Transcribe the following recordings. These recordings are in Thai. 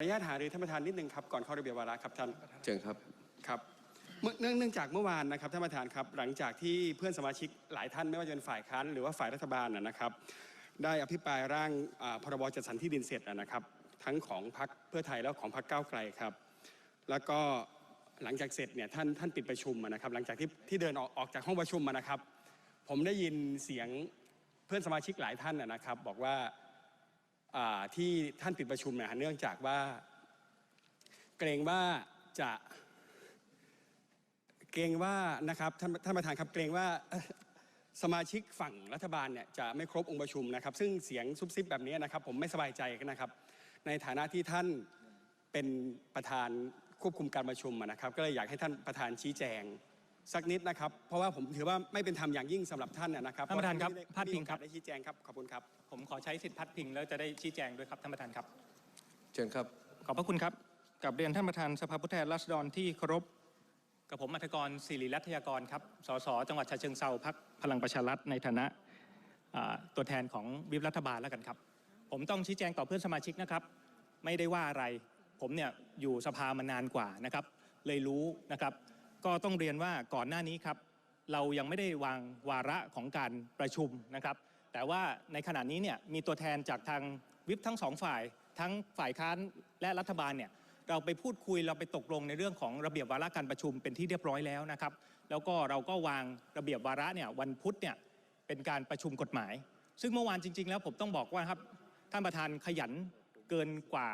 อนุญาตหารือท่านประธานนิดนึงครับก่อนเข้าระเบียบวาระครับท่านเชิญครับครับเมื่อเนื่องเนื่องจากเมื่อวานนะครับท่านประธานครับหลังจากที่เพื่อนสมาชิกหลายท่านไม่ว่าจะเป็นฝ่ายค้านหรือว่าฝ่ายรัฐบาลนะนะครับ ได้อภิปรายร่างอ่าพรบจัดสรรที่ดินเสร็จนะครับ ทั้งของพรรคเพื่อไทยแล้วของพรรคก้าวไกลครับ แล้วก็หลังจากเสร็จเนี่ยท่านท่านปิดประชุมอะนะครับ หลังจากที่ที่เดินออกออกจากห้องประชุมมานะครับ ผมได้ยินเสียงเพื่อนสมาชิกหลายท่านนะนะครับ บอกว่าอ่า ที่ท่านปิดประชุมเนี่ยเนื่องจากว่า เกรงว่าจะเกรงว่านะครับท่านท่านประธานครับเกรงว่าสมาชิกฝั่งรัฐบาลเนี่ยจะไม่ครบองค์ประชุมนะครับ ซึ่งเสียงซุบซิบแบบนี้นะครับ ผมไม่สบายใจนะครับ ในฐานะที่ท่านเป็นประธานควบคุมการประชุมนะครับ ก็เลยอยากให้ท่านประธานชี้แจง สักนิดนะครับ เพราะว่าผมถือว่าไม่เป็นธรรมอย่างยิ่งสำหรับท่านอะนะครับท่านประธานครับเพะว่พาดพิงครับไม่ได้ชี้แจงครับขอบคุณครับ ผมขอใช้สิทธิพัดพิงแล้วจะได้ชี้แจงด้วยครับท่านประธานครับ เชิญครับ ขอบพระคุณครับกับเรียนท่านประธานสภาผู้แทนราษฎรที่เคารพกับผมอัธกรศิริรัตยากรครับสสจังหวัดฉะเชิงเซาพักพลังประชารัฐในฐานะอ่าตัวแทนของวิปรัฐบาลแล้วกันครับ ผมต้องชี้แจงต่อเพื่อนสมาชิกนะครับ ไม่ได้ว่าอะไร ผมเนี่ยอยู่สภามานานกว่านะครับ เลยรู้นะครับ ก็ต้องเรียนว่าก่อนหน้านี้ครับ เรายังไม่ได้วางวาระของการประชุมนะครับ แต่ว่าในขณะนี้เนี่ยมีตัวแทนจากทางวิปทั้งสองฝ่าย ทั้งฝ่ายค้านและรัฐบาลเนี่ยเราไปพูดคุยเราไปตกลงในเรื่องของระเบียบวาระการประชุมเป็นที่เรียบร้อยแล้วนะครับ แล้วก็เราก็วางระเบียบวาระเนี่ยวันพุธเนี่ยเป็นการประชุมกฎหมาย ซึ่งเมื่อวานจริง ๆ แล้วผมต้องบอกว่าครับท่านประธานขยันเกินกว่า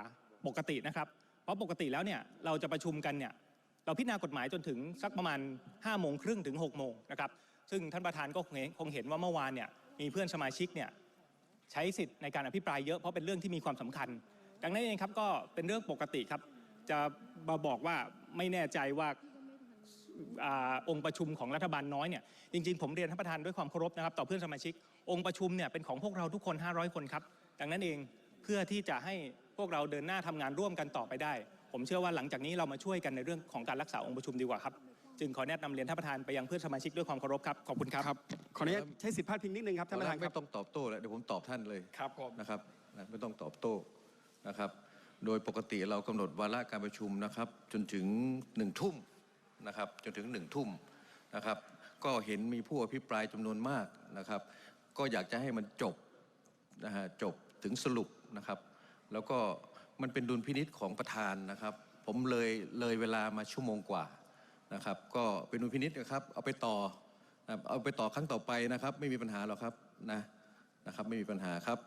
ปกตินะครับ เพราะปกติแล้วเนี่ยเราจะประชุมกันเนี่ย เราพิจารณากฎหมายจนถึงสักประมาณ5้าโมงครึ่งถึง6กโมงนะครับซึ่งท่านประธานก็คงเห็นว่าเมื่อวานเนี่ยมีเพื่อนสมาชิกเนี่ยใช้สิทธิ์ในการอภิปรายเยอะเพราะเป็นเรื่องที่มีความสำคัญ ดังนั้นเองครับก็เป็นเรื่องปกติครับ จะมาบอกว่าไม่แน่ใจว่าอองค์ประชุมของรัฐบาลน้อยเนี่ยจริงๆ ผมเรียนท่านประธานด้วยความเคารพนะครับ ต่อเพื่อนสมาชิก องค์ประชุมเนี่ยเป็นของพวกเราทุกคน 500 คนครับ ดังนั้นเองเพื่อที่จะให้พวกเราเดินหน้าทำงานร่วมกันต่อไปได้ ผมเชื่อว่าหลังจากนี้เรามาช่วยกันในเรื่องของการรักษาองค์ประชุมดีกว่าครับ จึงขอแนะนำเรียนท่านประธานไปยังเพื่อนสมาชิกด้วยความเคารพครับ ขอบคุณครับครับขออนุญาตใช้สิทธิพาดพิงนิดนึงครับท่านประธานคไม่รับต้องตอบโต้แล้วเดี๋ยวผมตอบท่านเลยครับผมนะครับนะไม่ต้องตอบโต้นะครับ โดยปกติเรากำหนดวาระการประชุมนะครับ จนถึงหนึ่งทุ่มนะครับ จนถึงหนึ่งทุ่มนะครับ ก็เห็นมีผู้อภิปรายจำนวนมากนะครับ ก็อยากจะให้มันจบนะฮะจบถึงสรุปนะครับ แล้วก็ มันเป็นดุลพินิษของประธานนะครับ ผมเลยเลยเวลามาชั่วโมงกว่านะครับ ก็เป็นดุลพินิษนะครับ เอาไปต่อเอาไปต่อครั้งต่อไปนะครับ ไม่มีปัญหาหรอกครับนะนะครับ ไม่มีปัญหาครับ